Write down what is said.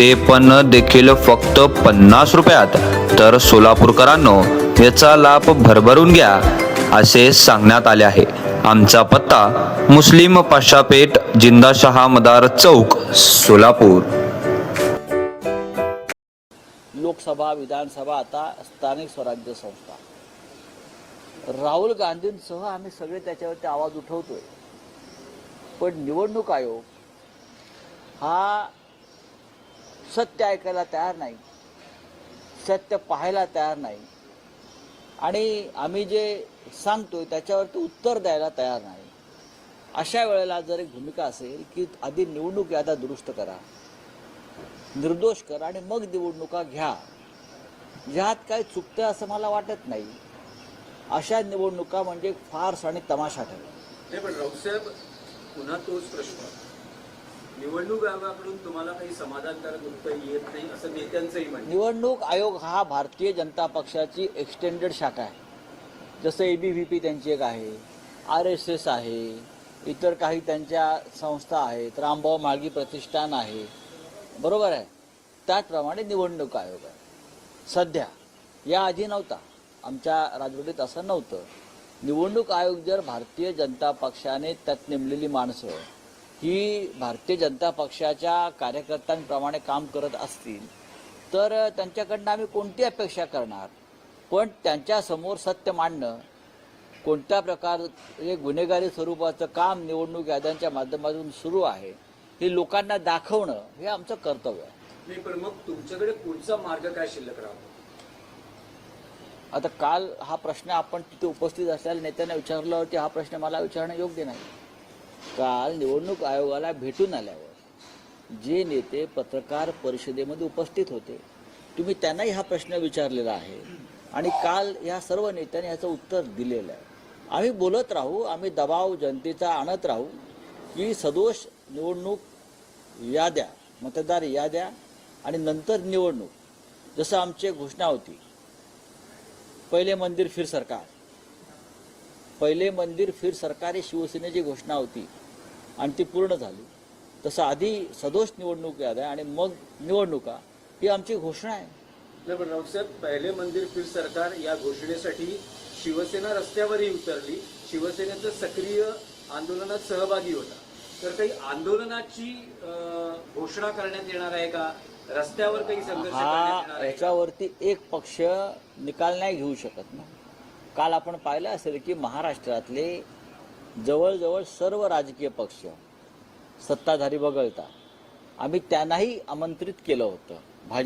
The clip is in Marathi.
ते पण देखील फक्त पन्नास रुपयात. तर सोलापूरकरांनो याचा लाभ भरभरून घ्या असे सांगण्यात आले आहे. आमचा पत्ता मुस्लिम पाशापेठ जिंदा शहा मदार चौक सोलापूर. लोकसभा विधानसभा आता स्थानिक स्वराज्य संस्था. राहुल गांधींसह आम्ही सगळे त्याच्यावरती आवाज उठवतोय. पण निवडणूक आयोग हा सत्य ऐकायला तयार नाही. सत्य पाहायला तयार नाही. आणि आम्ही जे सांगतोय त्याच्यावरती उत्तर द्यायला तयार नाही. अशा वेळेला जर एक भूमिका असेल की आधी निवडणूक यादा दुरुस्त करा निर्दोष करा आणि मग निवडणुका घ्या ज्यात काय चुकतं असं मला वाटत नाही. अशा निवडणुका म्हणजे फार्स आणि तमाशा ठरेल पुन्हा तोच प्रश्न. निवडणूक आयोगाकडून तुम्हाला काही समाधानकारक उत्तर येत नाही असं नेत्यांचंही म्हणणं निवडणूक आयोग हा भारतीय जनता पक्षाची एक्सटेंडेड शाखा आहे. जसं ए बी व्ही पी त्यांची एक आहे आर एस एस आहे इतर काही त्यांच्या संस्था आहेत रामभाऊ माळगी प्रतिष्ठान आहे. बरोबर आहे? त्याचप्रमाणे निवडणूक आयोग आहे. सध्या या आधी नव्हता. आमच्या राजवटीत असं नव्हतं. निवडणूक आयोग जर भारतीय जनता पक्षाने त्यात नेमलेली माणसं ही भारतीय जनता पक्षाच्या कार्यकर्त्यांप्रमाणे काम करत असतील तर त्यांच्याकडनं आम्ही कोणती अपेक्षा करणार? पण त्यांच्यासमोर सत्य मांडणं कोणत्या प्रकारचे गुन्हेगारी स्वरूपाचं काम निवडणूक याद्यांच्या माध्यमातून सुरू आहे हे लोकांना दाखवणं हे आमचं कर्तव्य आहे. नाही पण मग तुमच्याकडे पुढचा मार्ग काय शिल्लक राहतो? आता काल हा प्रश्न आपण तिथे उपस्थित असलेल्या नेत्यांना विचारल्यावरती हा प्रश्न मला विचारणं योग्य नाही. काल निवडणूक आयोगाला भेटून आल्यावर जे नेते पत्रकार परिषदेमध्ये उपस्थित होते तुम्ही त्यांनाही हा प्रश्न विचारलेला आहे. आणि काल या सर्व नेत्यांनी याचं उत्तर दिलेलं आहे. आम्ही बोलत राहू आम्ही दबाव जनतेचा आणत राहू की सदोष निवडणूक याद्या मतदार याद्या आणि नंतर निवडणूक. जसं आमची घोषणा होती पहिले मंदिर फिर सरकार. पहिले मंदिर फिर सरकार शिवसेनेची घोषणा होती आणि ती पूर्ण झाली. तसं आधी सदोष निवडणूक याद्या आणि मग निवडणुका. ही आमची घोषणा आहे. राऊतसाहेब पहिले मंदिर फिर सरकार या घोषणेसाठी शिवसेना रस्त्यावरही उतरली. शिवसेनेचं सक्रिय आंदोलनात सहभागी होता. तर काही आंदोलनाची घोषणा करण्यात येणार आहे का? रस्त्यावर काही संघर्ष हा आहे? याच्यावरती एक पक्ष निकाल नाही घेऊ शकत ना. काल आपण पाहिलं असेल की महाराष्ट्रातले जवळजवळ सर्व राजकीय पक्ष सत्ताधारी वगळता. आम्ही त्यांनाही आमंत्रित केलं होतं.